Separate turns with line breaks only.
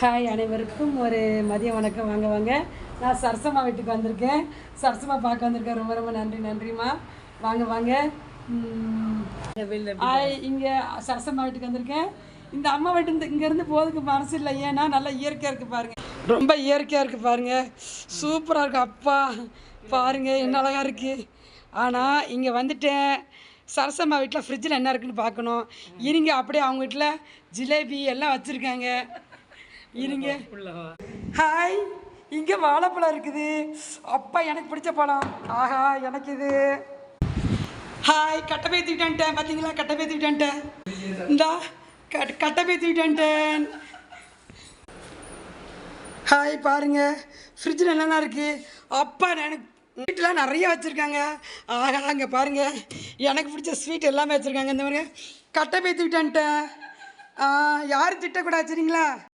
Hi அனைவருக்கும் ஒரு மதிய வணக்கம். வாங்க வாங்க. நான் சரசம்மா வீட்டுக்கு வந்திருக்கேன். சரசம்மா பார்க்க வந்திருக்கேன். ரொம்ப ரொம்ப நன்றி நன்றிம்மா. வாங்க வாங்க. இங்கே சரசம்மா வீட்டுக்கு வந்திருக்கேன். இந்த அம்மா வீட்டு இங்கேருந்து போகிறதுக்கு மனசு இல்லை. ஏன்னா நல்லா இயற்கையாக இருக்குது பாருங்க. ரொம்ப இயற்கையாக இருக்குது பாருங்க. சூப்பராக இருக்கு அப்பா. பாருங்க என்ன அழகாக இருக்குது ஆனால் இங்கே வந்துட்டேன். சரசம்மா வீட்டில் ஃப்ரிட்ஜில் என்ன இருக்குன்னு பார்க்கணும். இருங்க அப்படியே அவங்க வீட்டில் ஜிலேபி எல்லாம் வச்சுருக்காங்க. இருங்க. ஹாய் இங்கே வாழைப்பழம் இருக்குது. அப்பா எனக்கு பிடிச்ச பழம். ஆஹா எனக்கு இது. ஹாய் கட்டை பேத்திக்கிட்டேன்ட்டேன் பார்த்தீங்களா கட்டை பேத்திக்கிட்டேன்ட்டேன் இந்தா கட் கட்டை பேத்திக்கிட்டேன்ட்டேன் ஹாய் பாருங்க. ஃப்ரிட்ஜில் என்னென்ன இருக்குது அப்பா எனக்கு ஸ்வீட்லாம் நிறைய வச்சுருக்காங்க. ஆகா அங்கே பாருங்க. எனக்கு பிடிச்ச ஸ்வீட் எல்லாமே வச்சுருக்காங்க. இந்த மாதிரி கட்டை பேத்திக்கிட்டேன்ட்டேன் யாரும் திட்டக்கூடாது சரிங்களா?